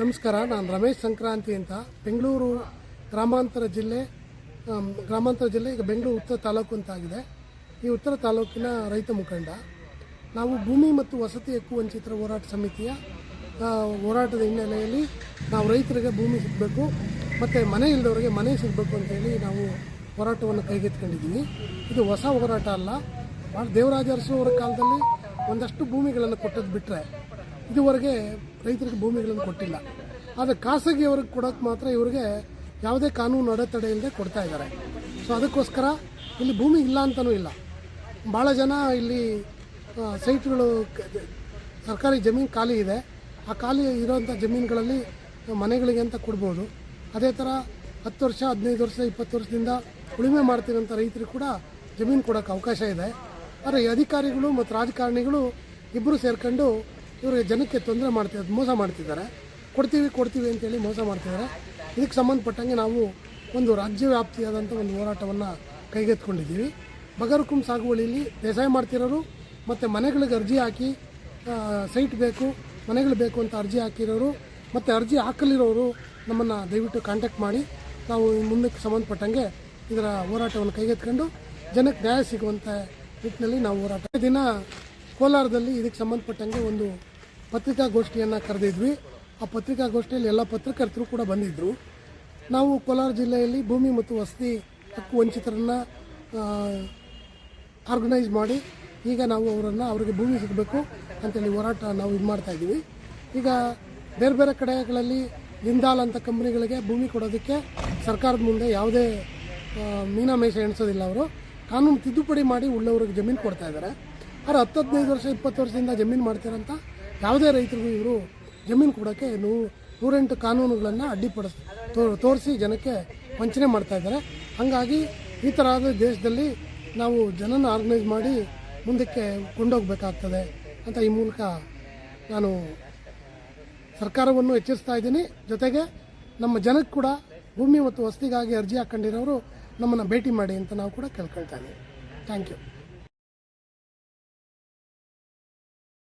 ನಮಸ್ಕಾರ, ನಾನು ರಮೇಶ್ ಸಂಕ್ರಾಂತಿ ಅಂತ. ಬೆಂಗಳೂರು ಗ್ರಾಮಾಂತರ ಜಿಲ್ಲೆ ಗ್ರಾಮಾಂತರ ಜಿಲ್ಲೆ ಈಗ ಬೆಂಗಳೂರು ಉತ್ತರ ತಾಲೂಕು ಅಂತಾಗಿದೆ ಈ ಉತ್ತರ ತಾಲೂಕಿನ ರೈತ ಮುಖಂಡ. ನಾವು ಭೂಮಿ ಮತ್ತು ವಸತಿ ಹಕ್ಕು ವಂಚಿತರ ಹೋರಾಟ ಸಮಿತಿಯ ಹೋರಾಟದ ಹಿನ್ನೆಲೆಯಲ್ಲಿ ನಾವು ರೈತರಿಗೆ ಭೂಮಿ ಸಿಗಬೇಕು, ಮತ್ತು ಮನೆ ಇಲ್ಲದವ್ರಿಗೆ ಮನೆ ಸಿಗಬೇಕು ಅಂತೇಳಿ ನಾವು ಹೋರಾಟವನ್ನು ಕೈಗೆತ್ಕೊಂಡಿದ್ದೀನಿ ಇದು ಹೊಸ ಹೋರಾಟ ಅಲ್ಲ. ಭಾಳ ದೇವರಾಜ ಅರಸು ಅವರ ಕಾಲದಲ್ಲಿ ಒಂದಷ್ಟು ಭೂಮಿಗಳನ್ನು ಕೊಟ್ಟದ್ದು ಬಿಟ್ಟರೆ ಇದುವರೆಗೆ ರೈತರಿಗೆ ಭೂಮಿಗಳನ್ನು ಕೊಟ್ಟಿಲ್ಲ. ಆದರೆ ಖಾಸಗಿಯವ್ರಿಗೆ ಕೊಡೋಕ್ಕೆ ಮಾತ್ರ ಇವರಿಗೆ ಯಾವುದೇ ಕಾನೂನು ಅಡೆತಡೆ ಇಲ್ಲದೆ ಕೊಡ್ತಾ ಇದ್ದಾರೆ. ಸೊ ಅದಕ್ಕೋಸ್ಕರ ಇಲ್ಲಿ ಭೂಮಿ ಇಲ್ಲ ಅಂತಲೂ ಇಲ್ಲ. ಭಾಳ ಜನ ಇಲ್ಲಿ ಸೈಟ್ಗಳು ಸರ್ಕಾರಿ ಜಮೀನು ಖಾಲಿ ಇದೆ. ಆ ಖಾಲಿ ಇರೋಂಥ ಜಮೀನುಗಳಲ್ಲಿ ಮನೆಗಳಿಗೆ ಅಂತ ಕೊಡ್ಬೋದು. ಅದೇ ಥರ ಹತ್ತು ವರ್ಷ, ಹದಿನೈದು ವರ್ಷ, ಇಪ್ಪತ್ತು ವರ್ಷದಿಂದ ಉಳುಮೆ ಮಾಡ್ತಿರೋಂಥ ರೈತರಿಗೆ ಕೂಡ ಜಮೀನು ಕೊಡೋಕ್ಕೆ ಅವಕಾಶ ಇದೆ. ಆದರೆ ಈ ಅಧಿಕಾರಿಗಳು ಮತ್ತು ರಾಜಕಾರಣಿಗಳು ಇಬ್ಬರು ಸೇರ್ಕೊಂಡು ಇವರು ಜನಕ್ಕೆ ತೊಂದರೆ ಮಾಡ್ತಿದ್ದಾರೆ ಮೋಸ ಮಾಡ್ತಿದ್ದಾರೆ. ಕೊಡ್ತೀವಿ ಕೊಡ್ತೀವಿ ಅಂತೇಳಿ ಮೋಸ ಮಾಡ್ತಿದ್ದಾರೆ. ಇದಕ್ಕೆ ಸಂಬಂಧಪಟ್ಟಂಗೆ ನಾವು ಒಂದು ರಾಜ್ಯ ವ್ಯಾಪ್ತಿಯಾದಂಥ ಒಂದು ಹೋರಾಟವನ್ನು ಕೈಗೆತ್ಕೊಂಡಿದ್ದೀವಿ ಬಗರ್ಕುಂ ಸಾಗುವಳಿಯಲ್ಲಿ ಬೇಸಾಯ ಮಾಡ್ತಿರೋರು ಮತ್ತು ಮನೆಗಳಿಗೆ ಅರ್ಜಿ ಹಾಕಿ ಸೈಟ್ ಬೇಕು, ಮನೆಗಳು ಬೇಕು ಅಂತ ಅರ್ಜಿ ಹಾಕಿರೋರು ಮತ್ತು ಅರ್ಜಿ ಹಾಕಲಿರೋರು ನಮ್ಮನ್ನು ದಯವಿಟ್ಟು ಕಾಂಟ್ಯಾಕ್ಟ್ ಮಾಡಿ. ನಾವು ಮುಂದಕ್ಕೆ ಸಂಬಂಧಪಟ್ಟಂಗೆ ಇದರ ಹೋರಾಟವನ್ನು ಕೈಗೆತ್ಕೊಂಡು ಜನಕ್ಕೆ ನ್ಯಾಯ ಸಿಗುವಂಥ ನಿಟ್ಟಿನಲ್ಲಿ ನಾವು ಹೋರಾಟ ದಿನ ಕೋಲಾರದಲ್ಲಿ ಇದಕ್ಕೆ ಸಂಬಂಧಪಟ್ಟಂಗೆ ಒಂದು ಪತ್ರಿಕಾಗೋಷ್ಠಿಯನ್ನು ಕರೆದಿದ್ವಿ. ಆ ಪತ್ರಿಕಾಗೋಷ್ಠಿಯಲ್ಲಿ ಎಲ್ಲ ಪತ್ರಕರ್ತರು ಕೂಡ ಬಂದಿದ್ದರು ನಾವು ಕೋಲಾರ ಜಿಲ್ಲೆಯಲ್ಲಿ ಭೂಮಿ ಮತ್ತು ವಸತಿ ಹಕ್ಕು ವಂಚಿತರನ್ನು ಆರ್ಗನೈಸ್ ಮಾಡಿ ಈಗ ನಾವು ಅವರನ್ನು ಅವರಿಗೆ ಭೂಮಿ ಸಿಗಬೇಕು ಅಂತೇಳಿ ಹೋರಾಟ ನಾವು ಇದು ಮಾಡ್ತಾ ಇದ್ದೀವಿ. ಈಗ ಬೇರೆ ಬೇರೆ ಕಡೆಗಳಲ್ಲಿ ಲಿಂದಾಲ್ ಅಂತ ಕಂಪ್ನಿಗಳಿಗೆ ಭೂಮಿ ಕೊಡೋದಕ್ಕೆ ಸರ್ಕಾರದ ಮುಂದೆ ಯಾವುದೇ ಆ, ಮೀನಾಮೇಷ ಎಣಿಸೋದಿಲ್ಲ ಅವರು. ಕಾನೂನು ತಿದ್ದುಪಡಿ ಮಾಡಿ ಉಳ್ಳವ್ರಿಗೆ ಜಮೀನು ಕೊಡ್ತಾ ಇದ್ದಾರೆ. ಆದರೆ ಹತ್ತು ಹದಿನೈದು ವರ್ಷ ಇಪ್ಪತ್ತು ವರ್ಷದಿಂದ ಜಮೀನು ಮಾಡ್ತಾರಂತ ಯಾವುದೇ ರೈತರಿಗೂ ಇವರು ಜಮೀನು ಕೊಡೋಕ್ಕೆ ನೂ ನೂರೆಂಟು ಕಾನೂನುಗಳನ್ನು ಅಡ್ಡಿಪಡಿಸ್ ತೋರಿಸಿ ಜನಕ್ಕೆ ವಂಚನೆ ಮಾಡ್ತಾ ಇದ್ದಾರೆ. ಹಾಗಾಗಿ ಈ ಥರ ಆದ ದೇಶದಲ್ಲಿ ನಾವು ಜನನ ಆರ್ಗನೈಸ್ ಮಾಡಿ ಮುಂದಕ್ಕೆ ಕೊಂಡೋಗಬೇಕಾಗ್ತದೆ ಅಂತ ಈ ಮೂಲಕ ನಾನು ಸರ್ಕಾರವನ್ನು ಎಚ್ಚರಿಸ್ತಾ ಇದ್ದೀನಿ. ಜೊತೆಗೆ ನಮ್ಮ ಜನಕ್ಕೆ ಕೂಡ ಭೂಮಿ ಮತ್ತು ವಸತಿಗಾಗಿ ಅರ್ಜಿ ಹಾಕೊಂಡಿರೋರು ನಮ್ಮನ್ನು ಭೇಟಿ ಮಾಡಿ ಅಂತ ನಾವು ಕೂಡ ಕೇಳ್ಕೊಳ್ತಾ ಇದ್ದೀವಿ ಥ್ಯಾಂಕ್ ಯು